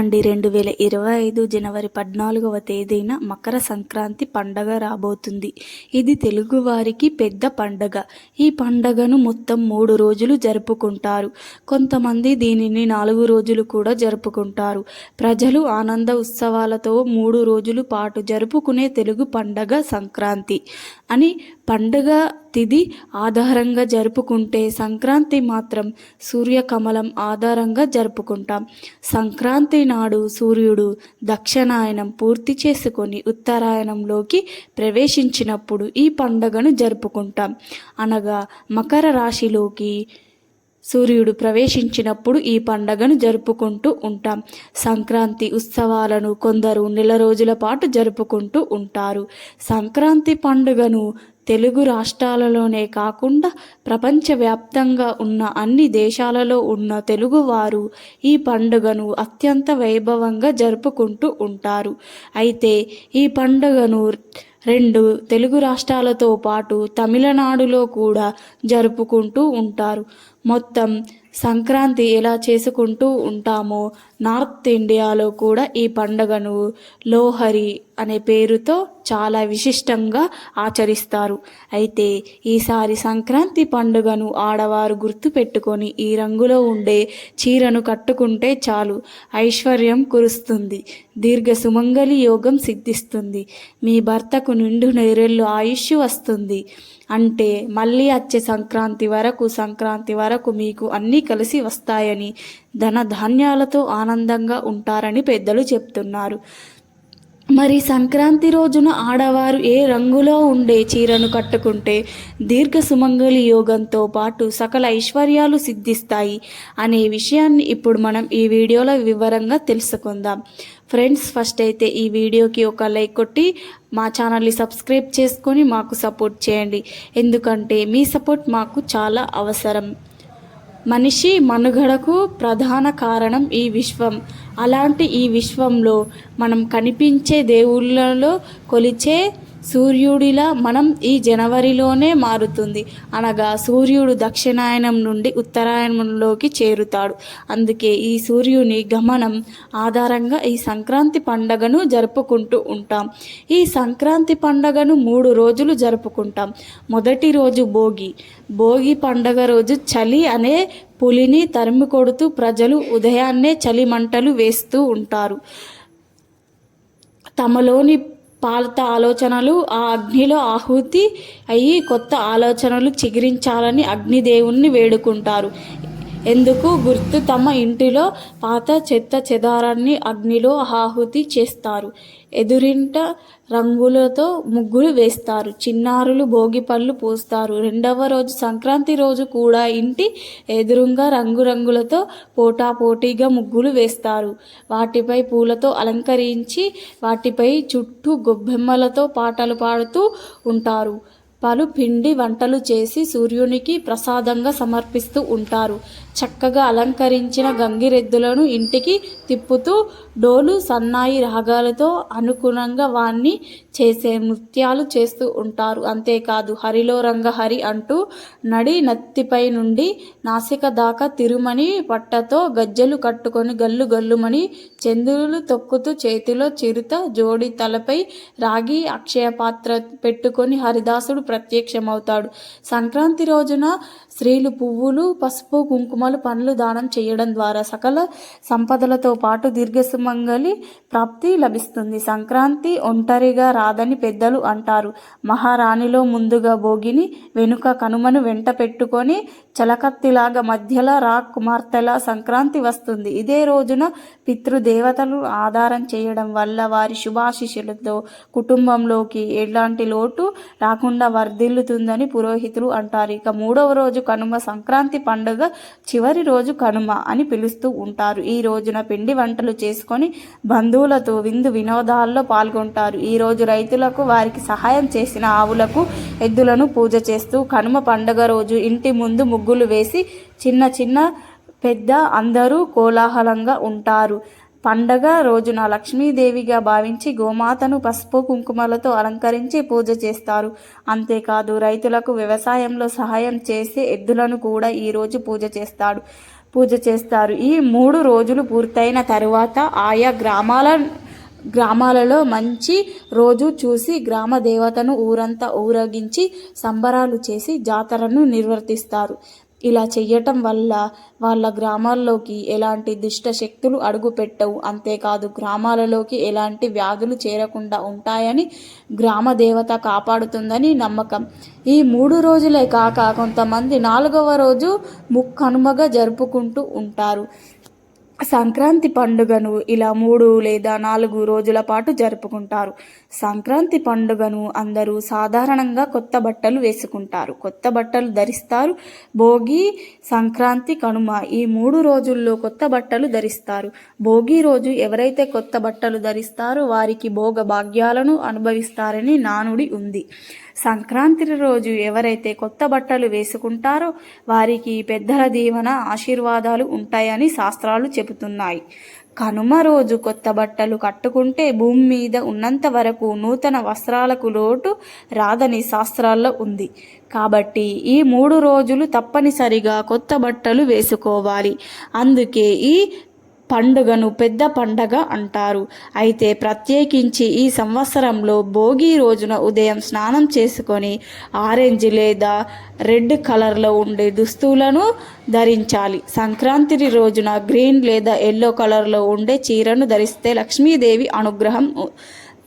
అండి రెండు వేల ఇరవై ఐదు జనవరి పద్నాలుగవ తేదీన మకర సంక్రాంతి పండగ రాబోతుంది. ఇది తెలుగువారికి పెద్ద పండగ. ఈ పండగను మొత్తం మూడు రోజులు జరుపుకుంటారు. కొంతమంది దీనిని నాలుగు రోజులు కూడా జరుపుకుంటారు. ప్రజలు ఆనంద ఉత్సవాలతో మూడు రోజులు పాటు జరుపుకునే తెలుగు పండగ సంక్రాంతి అని పండుగ తిథి ఆధారంగా జరుపుకుంటే సంక్రాంతి మాత్రం సూర్యకమలం ఆధారంగా జరుపుకుంటాం. సంక్రాంతి నాడు సూర్యుడు దక్షిణాయనం పూర్తి చేసుకొని ఉత్తరాయణంలోకి ప్రవేశించినప్పుడు ఈ పండుగను జరుపుకుంటాం. అనగా మకర రాశిలోకి సూర్యుడు ప్రవేశించినప్పుడు ఈ పండగను జరుపుకుంటూ ఉంటాం. సంక్రాంతి ఉత్సవాలను కొందరు నెల రోజుల పాటు జరుపుకుంటూ ఉంటారు. సంక్రాంతి పండుగను తెలుగు రాష్ట్రాలలోనే కాకుండా ప్రపంచవ్యాప్తంగా ఉన్న అన్ని దేశాలలో ఉన్న తెలుగువారు ఈ పండుగను అత్యంత వైభవంగా జరుపుకుంటూ ఉంటారు. అయితే ఈ పండుగను రెండు తెలుగు రాష్ట్రాలతో పాటు తమిళనాడులో కూడా జరుపుకుంటూ ఉంటారు. మొత్తం సంక్రాంతి ఎలా చేసుకుంటూ ఉంటామో నార్త్ ఇండియాలో కూడా ఈ పండుగను లోహరి అనే పేరుతో చాలా విశిష్టంగా ఆచరిస్తారు. అయితే ఈసారి సంక్రాంతి పండుగను ఆడవారు గుర్తుపెట్టుకొని ఈ రంగులో ఉండే చీరను కట్టుకుంటే చాలు ఐశ్వర్యం కురుస్తుంది దీర్ఘ సుమంగలి యోగం సిద్ధిస్తుంది మీ భర్తకు నిండు నేరెళ్ళు ఆయుష్ వస్తుంది. అంటే మళ్ళీ వచ్చే సంక్రాంతి వరకు సంక్రాంతి వరకు మీకు అన్ని కలిసి వస్తాయని ధన ధాన్యాలతో ఆనందంగా ఉంటారని పెద్దలు చెప్తున్నారు. మరి సంక్రాంతి రోజున ఆడవారు ఏ రంగులో ఉండే చీరను కట్టుకుంటే దీర్ఘ సుమంగళి యోగంతో పాటు సకల ఐశ్వర్యాలు సిద్ధిస్తాయి అనే విషయాన్ని ఇప్పుడు మనం ఈ వీడియోలో వివరంగా తెలుసుకుందాం. ఫ్రెండ్స్ ఫస్ట్ అయితే ఈ వీడియోకి ఒక లైక్ కొట్టి మా ఛానల్ని సబ్స్క్రైబ్ చేసుకొని మాకు సపోర్ట్ చేయండి. ఎందుకంటే మీ సపోర్ట్ మాకు చాలా అవసరం. మనిషి మనుగడకు ప్రధాన కారణం ఈ విశ్వం. అలాంటి ఈ విశ్వంలో మనం కనిపించే దేవుళ్ళలో కొలిచే సూర్యుడిలా మనం ఈ జనవరిలోనే మారుతుంది. అనగా సూర్యుడు దక్షిణాయనం నుండి ఉత్తరాయణంలోకి చేరుతాడు. అందుకే ఈ సూర్యుని గమనం ఆధారంగా ఈ సంక్రాంతి పండగను జరుపుకుంటూ ఉంటాం. ఈ సంక్రాంతి పండగను మూడు రోజులు జరుపుకుంటాం. మొదటి రోజు భోగి. భోగి పండగ రోజు చలి అనే పులిని తరిమి కొడుతూ ప్రజలు ఉదయాన్నే చలి మంటలు వేస్తూ ఉంటారు. తమలోని పాత ఆలోచనలు ఆ అగ్నిలో ఆహుతి అయ్యి కొత్త ఆలోచనలు చిగురించాలని అగ్నిదేవుణ్ణి వేడుకుంటారు. ఎందుకు గుర్తు తమ ఇంటిలో పాత చెత్త చెదారాన్ని అగ్నిలో ఆహుతి చేస్తారు. ఎదురింట రంగులతో ముగ్గులు వేస్తారు. చిన్నారులు భోగి పళ్ళు పోస్తారు. రెండవ రోజు సంక్రాంతి రోజు కూడా ఇంటి ఎదురుగా రంగురంగులతో పోటాపోటీగా ముగ్గులు వేస్తారు. వాటిపై పూలతో అలంకరించి వాటిపై చుట్టూ గొబ్బెమ్మలతో పాటలు పాడుతూ ఉంటారు. పలు పిండి వంటలు చేసి సూర్యునికి ప్రసాదంగా సమర్పిస్తూ ఉంటారు. చక్కగా అలంకరించిన గంగిరెద్దులను ఇంటికి తిప్పుతూ డోలు సన్నాయి రాగాలతో అనుగుణంగా వాణ్ణి చేసే నృత్యాలు చేస్తూ ఉంటారు. అంతేకాదు హరిలో రంగ హరి అంటూ నడి నత్తిపై నుండి నాసిక దాకా తిరుమని పట్టతో గజ్జెలు కట్టుకొని గల్లు గల్లుమని చంద్రులు తొక్కుతూ చేతిలో చిరుత జోడి తలపై రాగి అక్షయ పాత్ర పెట్టుకొని హరిదాసుడు ప్రత్యక్షమవుతాడు. సంక్రాంతి రోజున స్త్రీలు పువ్వులు పసుపు కుంకుమలు పండ్లు దానం చేయడం ద్వారా సకల సంపదలతో పాటు దీర్ఘసుమంగలి ప్రాప్తి లభిస్తుంది. సంక్రాంతి ఒంటరిగా రాదని పెద్దలు అంటారు. మహారాణిలో ముందుగా భోగిని వెనుక కనుమను వెంట పెట్టుకొని చలకత్తిలాగా మధ్యలో రా కుమార్తెల సంక్రాంతి వస్తుంది. ఇదే రోజున పితృదేవతలు ఆధారం చేయడం వల్ల వారి శుభాశిషులతో కుటుంబంలోకి ఎలాంటి లోటు రాకుండా వర్ధిల్లుతుందని పురోహితులు అంటారు. ఇక మూడవ రోజు కనుమ సంక్రాంతి పండుగ చివరి రోజు కనుమ అని పిలుస్తూ ఉంటారు. ఈ రోజున పిండి వంటలు చేసుకొని బంధువులతో విందు వినోదాల్లో పాల్గొంటారు. ఈ రోజు రైతులకు వారికి సహాయం చేసిన ఆవులకు ఎద్దులను పూజ చేస్తూ కనుమ పండుగ రోజు ఇంటి ముందు ముగ్గులు వేసి చిన్న చిన్న పెద్ద అందరూ కోలాహలంగా ఉంటారు. పండగ రోజున లక్ష్మీదేవిగా భావించి గోమాతను పసుపు కుంకుమలతో అలంకరించి పూజ చేస్తారు. అంతేకాదు రైతులకు వ్యవసాయంలో సహాయం చేసే ఎద్దులను కూడా ఈరోజు పూజ చేస్తాడు. పూజ చేస్తారు. ఈ మూడు రోజులు పూర్తయిన తరువాత ఆయా గ్రామాల గ్రామాలలో మంచి రోజు చూసి గ్రామ దేవతను ఊరంతా ఊరేగించి సంబరాలు చేసి జాతరను నిర్వర్తిస్తారు. ఇలా చెయ్యటం వల్ల వాళ్ళ గ్రామాల్లోకి ఎలాంటి దుష్ట శక్తులు అడుగుపెట్టవు. అంతేకాదు గ్రామాలలోకి ఎలాంటి వ్యాధులు చేరకుండా ఉంటాయని గ్రామ దేవత కాపాడుతుందని నమ్మకం. ఈ మూడు రోజులే కాక కొంతమంది నాలుగవ రోజు ముక్కనుమగా జరుపుకుంటూ ఉంటారు. సంక్రాంతి పండుగను ఇలా మూడు లేదా నాలుగు రోజుల పాటు జరుపుకుంటారు. సంక్రాంతి పండుగను అందరూ సాధారణంగా కొత్త బట్టలు వేసుకుంటారు. కొత్త బట్టలు ధరిస్తారు. భోగి సంక్రాంతి కనుమ ఈ మూడు రోజుల్లో కొత్త బట్టలు ధరిస్తారు. భోగి రోజు ఎవరైతే కొత్త బట్టలు ధరిస్తారో వారికి భోగ భాగ్యాలను అనుభవిస్తారని నానుడి ఉంది. సంక్రాంతి రోజు ఎవరైతే కొత్త బట్టలు వేసుకుంటారో వారికి పెద్దల దీవెన ఆశీర్వాదాలు ఉంటాయని శాస్త్రాలు చెబుతున్నాయి. కనుమ రోజు కొత్త బట్టలు కట్టుకుంటే భూమి మీద ఉన్నంత వరకు నూతన వస్త్రాలకు లోటు రాదని శాస్త్రాల్లో ఉంది. కాబట్టి ఈ మూడు రోజులు తప్పనిసరిగా కొత్త బట్టలు వేసుకోవాలి. అందుకే ఈ పండుగను పెద్ద పండగ అంటారు. అయితే ప్రత్యేకించి ఈ సంవత్సరంలో భోగి రోజున ఉదయం స్నానం చేసుకొని ఆరెంజ్ లేదా రెడ్ కలర్లో ఉండే దుస్తులను ధరించాలి. సంక్రాంతి రోజున గ్రీన్ లేదా ఎల్లో కలర్లో ఉండే చీరను ధరిస్తే లక్ష్మీదేవి అనుగ్రహం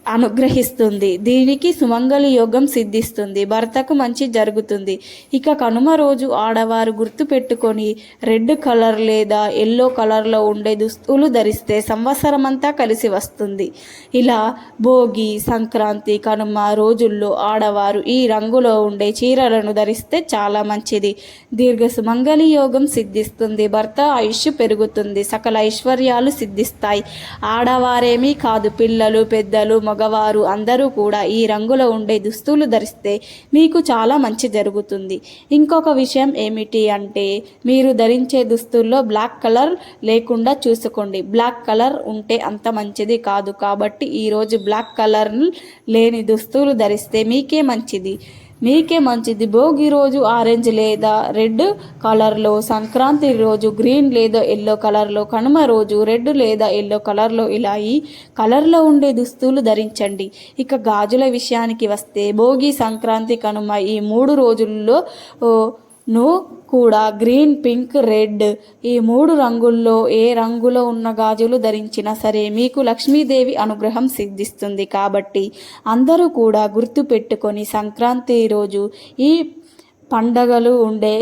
అనుగ్రహిస్తుంది. దీనికి సుమంగళి యోగం సిద్ధిస్తుంది. భర్తకు మంచి జరుగుతుంది. ఇక కనుమ రోజు ఆడవారు గుర్తు పెట్టుకొని రెడ్ కలర్ లేదా ఎల్లో కలర్లో ఉండే దుస్తులు ధరిస్తే సంవత్సరం అంతా కలిసి వస్తుంది. ఇలా భోగి సంక్రాంతి కనుమ రోజుల్లో ఆడవారు ఈ రంగులో ఉండే చీరలను ధరిస్తే చాలా మంచిది. దీర్ఘ సుమంగళి యోగం సిద్ధిస్తుంది. భర్త ఆయుష్ పెరుగుతుంది. సకల ఐశ్వర్యాలు సిద్ధిస్తాయి. ఆడవారేమీ కాదు పిల్లలు పెద్దలు మగవారు అందరూ కూడా ఈ రంగులో ఉండే దుస్తులు ధరిస్తే మీకు చాలా మంచి జరుగుతుంది. ఇంకొక విషయం ఏమిటి అంటే మీరు ధరించే దుస్తుల్లో బ్లాక్ కలర్ లేకుండా చూసుకోండి. బ్లాక్ కలర్ ఉంటే అంత మంచిది కాదు. కాబట్టి ఈరోజు బ్లాక్ కలర్ లేని దుస్తులు ధరిస్తే మీకే మంచిది. మీకే మంచిది. భోగి రోజు ఆరెంజ్ లేదా రెడ్ కలర్లో సంక్రాంతి రోజు గ్రీన్ లేదా ఎల్లో కలర్లో కనుమ రోజు రెడ్ లేదా ఎల్లో కలర్లో ఇలా ఈ కలర్లో ఉండే దుస్తులు ధరించండి. ఇక గాజుల విషయానికి వస్తే భోగి సంక్రాంతి కనుమ ఈ మూడు రోజుల్లో ను కూడా గ్రీన్ పింక్ రెడ్ ఈ మూడు రంగుల్లో ఏ రంగులో ఉన్న గాజులు ధరించినా సరే మీకు లక్ష్మీదేవి అనుగ్రహం సిద్ధిస్తుంది కాబట్టి అందరూ కూడా గుర్తు పెట్టుకొని సంక్రాంతి రోజు ఈ పండగలు ఉండే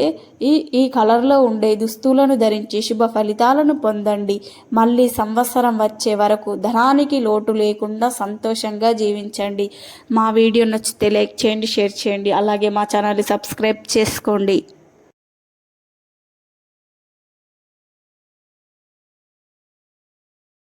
ఈ ఈ కలర్లో ఉండే దుస్తులను ధరించి శుభ ఫలితాలను పొందండి. మళ్ళీ సంవత్సరం వచ్చే వరకు ధనానికి లోటు లేకుండా సంతోషంగా జీవించండి. మా వీడియో నచ్చితే లైక్ చేయండి షేర్ చేయండి. అలాగే మా ఛానల్ని సబ్స్క్రైబ్ చేసుకోండి.